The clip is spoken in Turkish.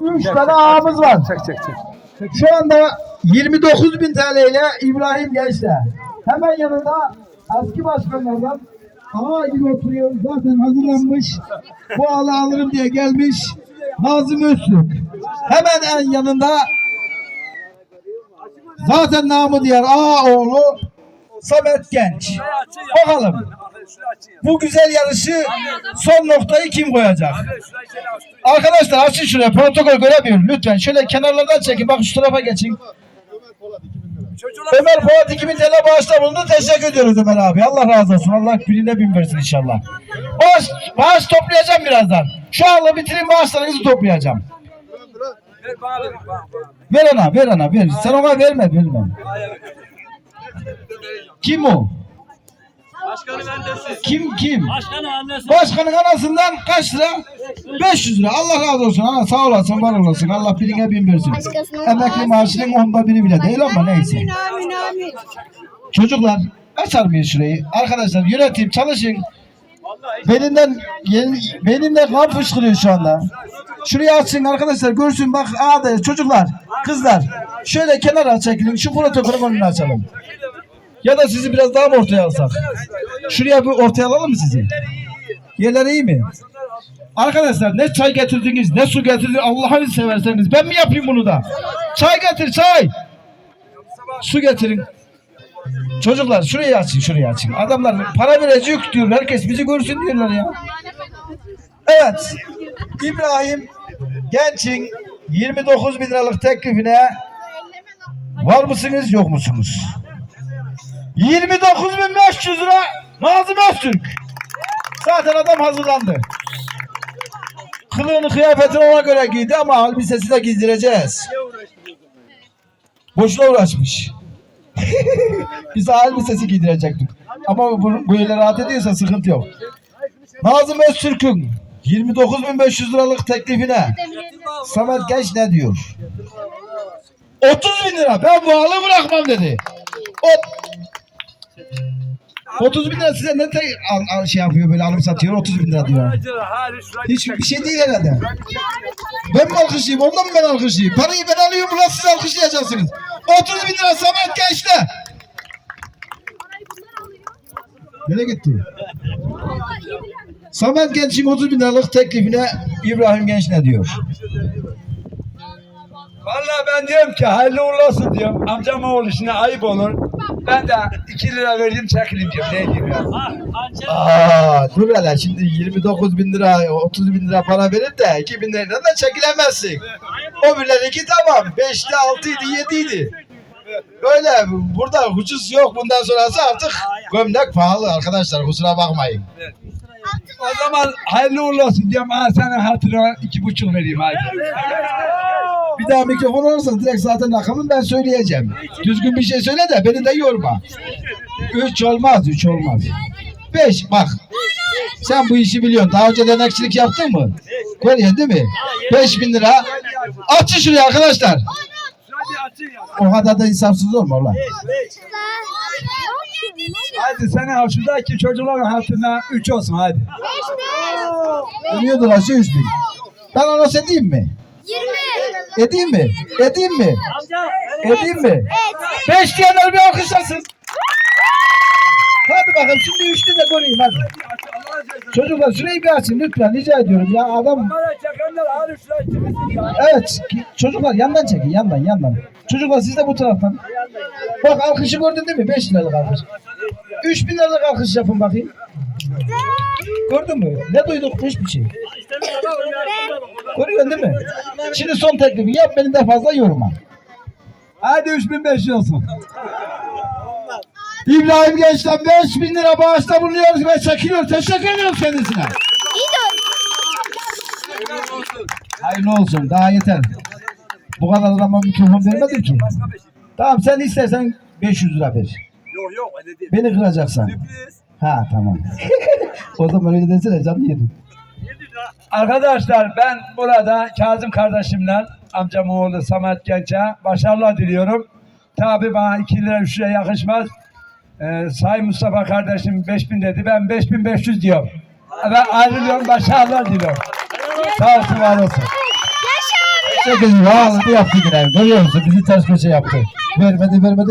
3 tane ağamız var. Çek çek çek. Şu anda 29 bin TL ile İbrahim Genç'te. Hemen yanında eski başkanlardan ağa gibi oturuyor. Zaten hazırlanmış. Bu alı alırım diye gelmiş. Nazım Öztürk. Hemen en yanında zaten namı diğer ağa oğlu Samet Genç. Bakalım bu güzel yarışı son noktayı kim koyacak? Arkadaşlar açın şuraya protokol göremiyorum lütfen. Şöyle kenarlardan çekin. Bakın şu tarafa geçin. Ömer Polat 2000 TL bağışta bulundu. Teşekkür ediyoruz Ömer abi. Allah razı olsun. Allah birine bin versin inşallah. Bağış, bağış toplayacağım birazdan. Şu anla bitirin bağışlarınızı toplayacağım. Ver ona, ver ona, ver. Sen ona verme, verme. Kim o? Başkanın annesi. Kim, kim? Başkanın annesi. Başkanın anasından kaç lira? 500 lira. Allah razı olsun. Ana sağ olasın, var olasın. Allah birine bin versin. Emekli maaşının onda biri bile değil ama neyse. Amin amin amin. Çocuklar açar mıyız şurayı? Arkadaşlar yönetim çalışın. Belinden yeni- belinden kan fışkırıyor şu anda. Şurayı açın arkadaşlar görsün bak ağda çocuklar kızlar şöyle kenara çekilin şu protokolün önünü açalım. Ya da sizi biraz daha mı ortaya alsak? Şuraya bir ortaya alalım mı sizi? Yerler iyi mi? Arkadaşlar ne çay getirdiniz ne su getirdiniz Allah'ını severseniz ben mi yapayım bunu da? Çay getir çay. Su getirin. Çocuklar şurayı açın şurayı açın. Adamlar para verecek diyor. Herkes bizi görsün diyorlar ya. Evet. İbrahim Genç'in 29 bin liralık teklifine var mısınız yok musunuz? 29 bin 500 lira Nazım Öztürk. Zaten adam hazırlandı. Kılığını kıyafetini ona göre giydi ama elbisesi de giydireceğiz. Boşuna uğraşmış. Biz elbisesi giydirecektik. Ama bu böyle rahat ediyorsa sıkıntı yok. Nazım Öztürk'ün 29.500 liralık teklifine Samet Genç ne diyor? 30 bin lira ben bu halı bırakmam dedi. Ot 30 bin lira size ne te- al, al- şey yapıyor böyle alıp satıyor 30 bin lira diyor. Hiç bir şey değil herhalde. Ben mi alkışlayayım ondan mı ben alkışlayayım? Parayı ben alıyorum ulan siz alkışlayacaksınız. 30 bin lira Samet Genç'te. Nereye gitti? Samet Genç'in 30 bin liralık teklifine İbrahim Genç ne diyor? Vallahi ben diyorum ki hayırlı uğurlu olsun diyorum. Amcam oğlu şimdi ayıp olur. Ben de 2 lira vereyim çekileyim diyorum. Ne diyeyim ya? Ah. Aa, dur hele şimdi 29 bin lira 30 bin lira para verip de 2 bin liradan da çekilemezsin. O birileri iki tamam. 5'ti 6'ydı 7'ydi. Böyle burada ucuz yok bundan sonrası artık gömlek pahalı arkadaşlar kusura bakmayın. O zaman hayırlı uğurlu olsun diyorum. Ha sana hatırına iki buçuk vereyim hadi. Bir daha mikrofon alırsan direkt zaten rakamı ben söyleyeceğim. Düzgün bir şey söyle de beni de yorma. 3 olmaz 3 olmaz. 5 bak. Sen bu işi biliyorsun. Daha önce denekçilik yaptın mı? Görüyorsun değil mi? 5 bin lira. Açın şuraya arkadaşlar. O kadar da insafsız olma ulan. Hadi sana şuradaki çocukların hatırına üç olsun hadi. Dönüyor dolaşıyor 100 bin. Ben anons edeyim mi? Edeyim mi? Edeyim mi? Edeyim mi? Beş diyenler bir alkışlasın. Hadi bakalım şimdi üçlü de göreyim hadi. Çocuklar şurayı bir açın lütfen rica ediyorum ya adam. Evet çocuklar yandan çekin yandan yandan. Çocuklar siz de bu taraftan. Bak alkışı gördün değil mi? 5 liralık alkış. 3 bin liralık alkış yapın bakayım. Gördün mü? Ne duyduk? Hiçbir şey. Görüyorsun değil mi? Şimdi son teklifi yap beni de fazla yorma. Hadi 3500 olsun. İbrahim Genç'ten 5 bin lira bağışta bulunuyoruz ve çekiliyor. Teşekkür ediyorum kendisine. Hayırlı olsun. Daha yeter. Bu kadar adama mikrofon vermedim ki. Tamam sen istersen 500 lira ver. Yok yok öyle değil. Beni kıracaksan. Ha tamam. o zaman öyle desene canlı yedim. Arkadaşlar ben burada Kazım kardeşimle amcam oğlu Samet Genç'e başarılar diliyorum. Tabi bana 2 lira 3 lira yakışmaz. Ee, Say Mustafa kardeşim 5000 dedi. Ben 5500 diyorum. Ben ayrılıyorum. Başarılar diliyorum. Sağ olsun var olsun. Yaşa abi Sekiz ağladı yaptı yine. Görüyor musun? Bizi ters köşe yaptı. Vermedi vermedi.